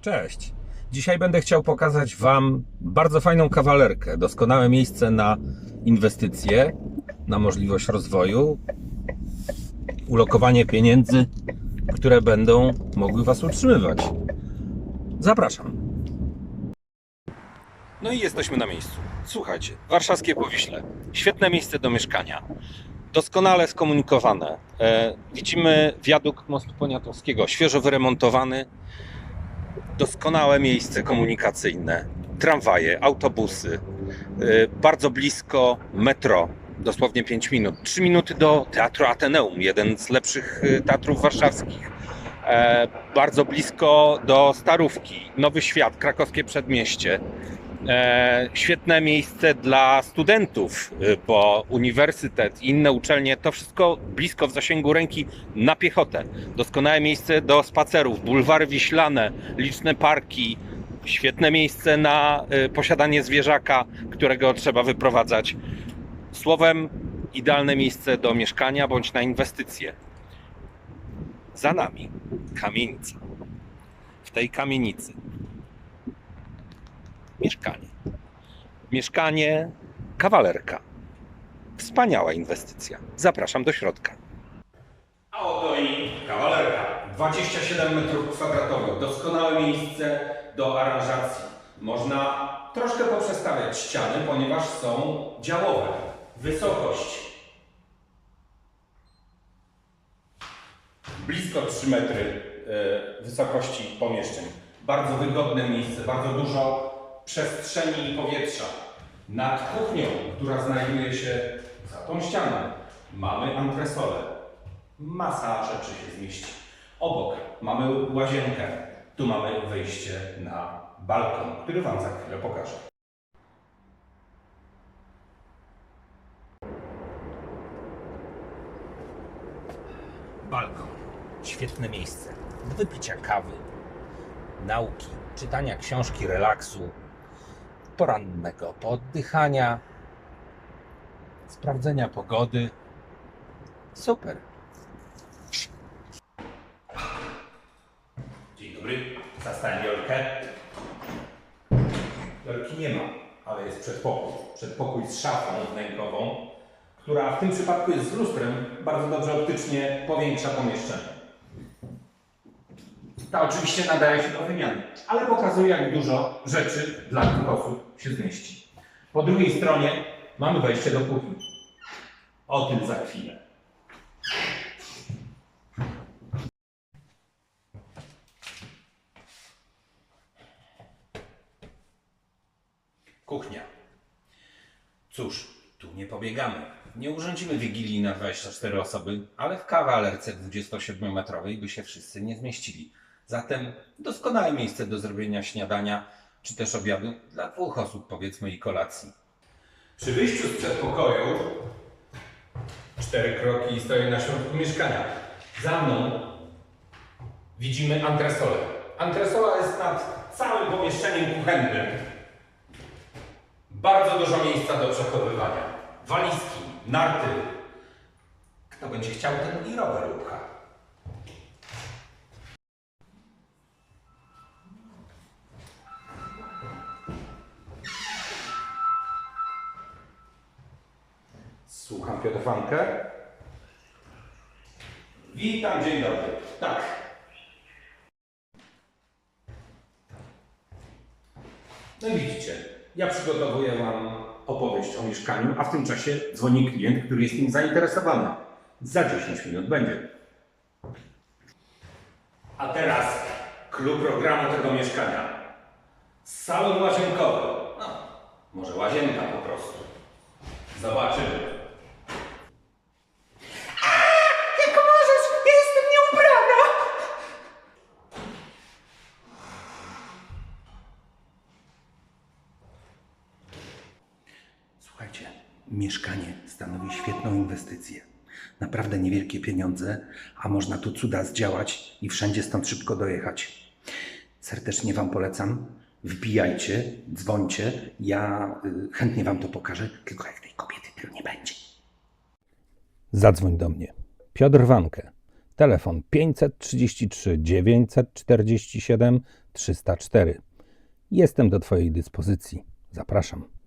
Cześć. Dzisiaj będę chciał pokazać Wam bardzo fajną kawalerkę. Doskonałe miejsce na inwestycje, na możliwość rozwoju, ulokowanie pieniędzy, które będą mogły Was utrzymywać. Zapraszam. No i jesteśmy na miejscu. Słuchajcie, warszawskie Powiśle. Świetne miejsce do mieszkania. Doskonale skomunikowane. E, widzimy wiadukt mostu poniatowskiego, świeżo wyremontowany. Doskonałe miejsce komunikacyjne. Tramwaje, autobusy. E, bardzo blisko metro. Dosłownie 5 minut. 3 minuty do Teatru Ateneum, jeden z lepszych e, teatrów warszawskich. E, bardzo blisko do Starówki, Nowy Świat, krakowskie przedmieście. E, świetne miejsce dla studentów, y, bo uniwersytet i inne uczelnie to wszystko blisko w zasięgu ręki na piechotę. Doskonałe miejsce do spacerów, bulwary wiślane, liczne parki, świetne miejsce na y, posiadanie zwierzaka, którego trzeba wyprowadzać. Słowem, idealne miejsce do mieszkania bądź na inwestycje. Za nami kamienica. W tej kamienicy mieszkanie. Mieszkanie kawalerka. Wspaniała inwestycja. Zapraszam do środka. A oto i kawalerka. 27 m2. Doskonałe miejsce do aranżacji. Można troszkę poprzestawiać ściany, ponieważ są działowe. Wysokość blisko 3 metry e, wysokości pomieszczeń. Bardzo wygodne miejsce, bardzo dużo przestrzeni i powietrza. Nad kuchnią, która znajduje się za tą ścianą, mamy antresolę. Masa rzeczy się zmieści. Obok mamy łazienkę. Tu mamy wejście na balkon, który Wam za chwilę pokażę. Balkon. Świetne miejsce do wypicia kawy, nauki, czytania książki, relaksu, porannego pooddychania, sprawdzenia pogody. Super. Dzień dobry, zastałem Jolkę. Jolki nie ma, ale jest przedpokój. Przedpokój z szafą wnękową, która w tym przypadku jest z lustrem, bardzo dobrze optycznie powiększa pomieszczenie. Ta oczywiście nadaje się do wymiany, ale pokazuje, jak dużo rzeczy dla dwóch osób się zmieści. Po drugiej stronie mamy wejście do kuchni. O tym za chwilę. Kuchnia. Cóż, tu nie pobiegamy. Nie urządzimy wigilii na 24 osoby, ale w kawalerce 27-metrowej by się wszyscy nie zmieścili. Zatem doskonałe miejsce do zrobienia śniadania czy też obiadu dla dwóch osób, powiedzmy, i kolacji. Przy wyjściu z przedpokoju cztery kroki i stoję na środku mieszkania. Za mną widzimy antresolę. Antresola jest nad całym pomieszczeniem kuchennym. Bardzo dużo miejsca do przechowywania. Walizki, narty. Kto będzie chciał, ten i rower upcha. Słucham Piotr Fankę. Witam, dzień dobry. Tak. No widzicie, ja przygotowuję Wam opowieść o mieszkaniu, a w tym czasie dzwoni klient, który jest nim zainteresowany. Za 10 minut będzie. A teraz klub programu tego mieszkania. Salon łazienkowy. No, może łazienka po prostu. Zobaczymy. Mieszkanie stanowi świetną inwestycję. Naprawdę niewielkie pieniądze, a można tu cuda zdziałać i wszędzie stąd szybko dojechać. Serdecznie Wam polecam. Wbijajcie, dzwońcie. Ja y, chętnie Wam to pokażę, tylko jak tej kobiety tu nie będzie. Zadzwoń do mnie. Piotr Wankę. Telefon 533 947 304. Jestem do Twojej dyspozycji. Zapraszam.